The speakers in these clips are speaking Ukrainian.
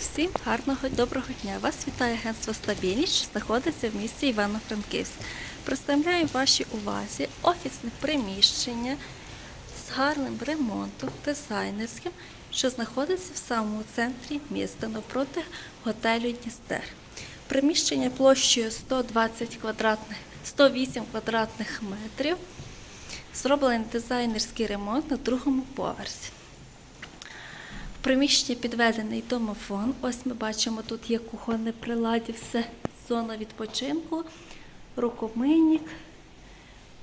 Всім гарного доброго дня! Вас вітає агентство Стабільність, що знаходиться в місті Івано-Франківськ. Представляю вашій увазі офісне приміщення з гарним ремонтом, дизайнерським, що знаходиться в самому центрі міста навпроти готелю Дністер. Приміщення площею 120 квадратних, 108 квадратних метрів. Зроблений дизайнерський ремонт на другому поверсі. В приміщенні підведений домофон. Ось ми бачимо, тут є кухонне приладдя, все зона відпочинку, рукомийник,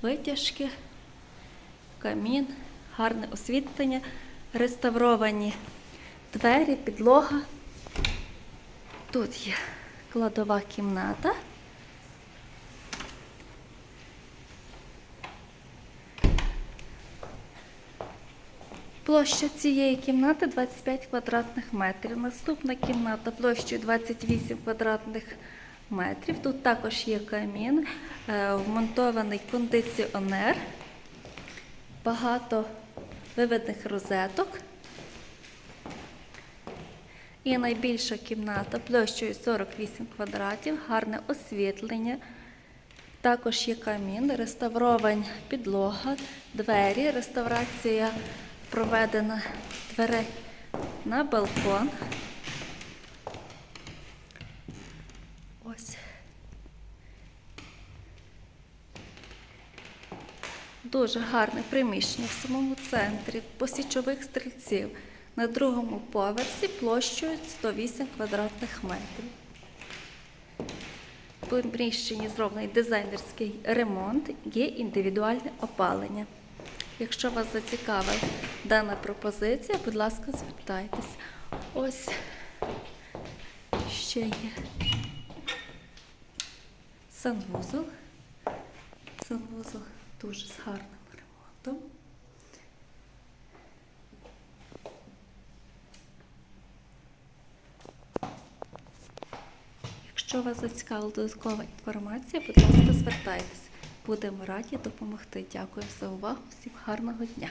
витяжки, камін, гарне освітлення, реставровані двері, підлога. Тут є кладова кімната. Площа цієї кімнати 25 квадратних метрів. Наступна кімната площею 28 квадратних метрів. Тут також є камін, е, вмонтований кондиціонер, багато виведених розеток. І найбільша кімната площею 48 квадратів, гарне освітлення. Також є камін, реставровані підлога, двері, реставрація проведена дверей на балкон. Ось. Дуже гарне приміщення в самому центрі посічових стрільців. На другому поверсі площею 108 квадратних метрів. В приміщенні зроблений дизайнерський ремонт, є індивідуальне опалення. Якщо вас зацікавила дана пропозиція, будь ласка, звертайтесь. Ось ще є санвузол. Санвузол дуже з гарним ремонтом. Якщо вас зацікавила додаткова інформація, будь ласка, звертайтесь. Будемо раді допомогти. Дякую за увагу. Всім гарного дня!